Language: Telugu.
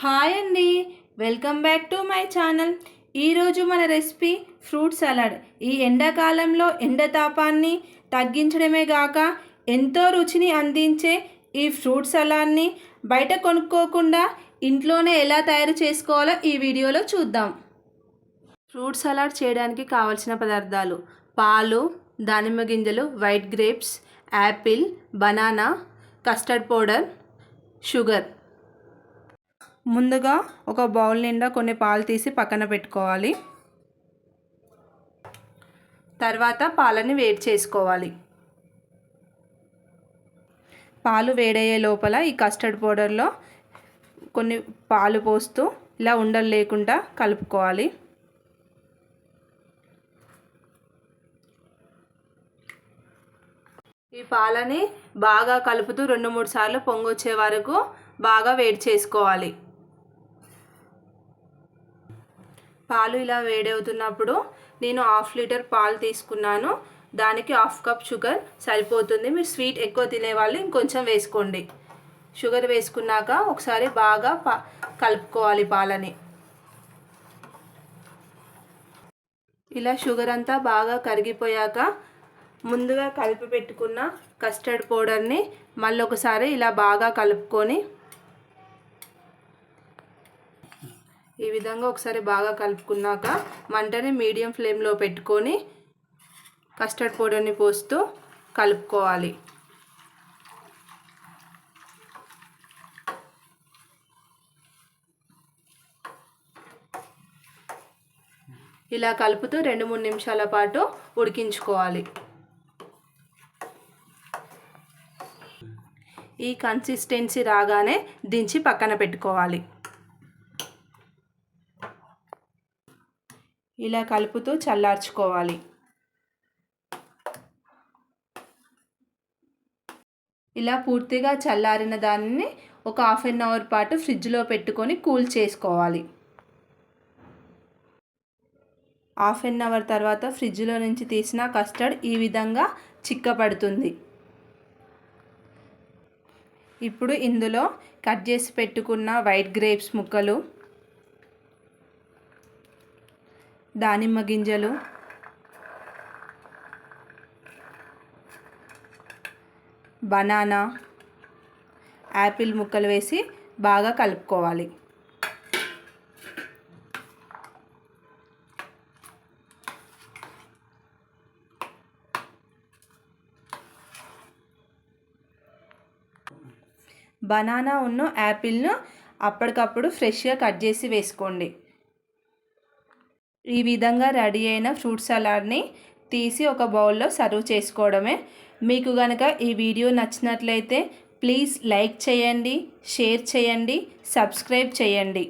హాయ్ అండి. Welcome back to my channel. ఈరోజు మన రెసిపీ ఫ్రూట్ సలాడ్. ఈ ఎండాకాలంలో ఎండ తాపాన్ని తగ్గించడమే గాక ఎంతో రుచిని అందించే ఈ ఫ్రూట్ సలాడ్ని బయట కొనుక్కోకుండా ఇంట్లోనే ఎలా తయారు చేసుకోవాలో ఈ వీడియోలో చూద్దాం. ఫ్రూట్ సలాడ్ చేయడానికి కావలసిన పదార్థాలు పాలు దానిమ్మ గింజలు white grapes apple banana custard powder sugar. ముందుగా ఒక బౌల్ నిండా కొన్ని పాలు తీసి పక్కన పెట్టుకోవాలి. తర్వాత పాలని వేడి చేసుకోవాలి. పాలు వేడయ్యే లోపల ఈ కస్టర్డ్ పౌడర్లో కొన్ని పాలు పోస్తూ ఇలా ఉండలు లేకుండా కలుపుకోవాలి. ఈ పాలని బాగా కలుపుతూ రెండు మూడు సార్లు పొంగొచ్చే వరకు బాగా వేడి చేసుకోవాలి. పాలు ఇలా వేడవుతున్నప్పుడు నేను హాఫ్ లీటర్ పాలు తీసుకున్నాను. దానికి హాఫ్ కప్ షుగర్ సరిపోతుంది. మీరు స్వీట్ ఎక్కువ తినేవాళ్ళు ఇంకొంచెం వేసుకోండి. షుగర్ వేసుకున్నాక ఒకసారి బాగా పా కలుపుకోవాలి పాలని. ఇలా షుగర్ అంతా బాగా కరిగిపోయాక ముందుగా కలిపి పెట్టుకున్న కస్టర్డ్ పౌడర్ని మళ్ళీ ఒకసారి ఇలా బాగా కలుపుకొని ఈ విధంగా ఒకసారి బాగా కలుపుకున్నాక మంటని మీడియం ఫ్లేమ్లో పెట్టుకొని కస్టర్డ్ పౌడర్ని పోస్తూ కలుపుకోవాలి. ఇలా కలుపుతూ రెండు మూడు నిమిషాల పాటు ఉడికించుకోవాలి. ఈ కన్సిస్టెన్సీ రాగానే దించి పక్కన పెట్టుకోవాలి. ఇలా కలుపుతూ చల్లార్చుకోవాలి. ఇలా పూర్తిగా చల్లారిన దానిని ఒక హాఫ్ అన్ అవర్ పాటు ఫ్రిడ్జ్లో పెట్టుకొని కూల్ చేసుకోవాలి. హాఫ్ అన్ అవర్ తర్వాత ఫ్రిడ్జ్లో నుంచి తీసిన కస్టర్డ్ ఈ విధంగా చిక్కపడుతుంది. ఇప్పుడు ఇందులో కట్ చేసి పెట్టుకున్న వైట్ గ్రేప్స్ ముక్కలు దానిమ్మ గింజలు. బనానా. యాపిల్ ముక్కలు వేసి బాగా కలుపుకోవాలి. బనానా ఉన్న యాపిల్ను అప్పటికప్పుడు ఫ్రెష్గా కట్ చేసి వేసుకోండి. ఈ విధంగా రెడీ అయిన ఫ్రూట్ సలాడ్ని తీసి ఒక బౌల్లో సర్వ్ చేసుకోవడమే. మీకు కనుక ఈ వీడియో నచ్చినట్లయితే ప్లీజ్ లైక్ చేయండి షేర్ చేయండి సబ్స్క్రైబ్ చేయండి.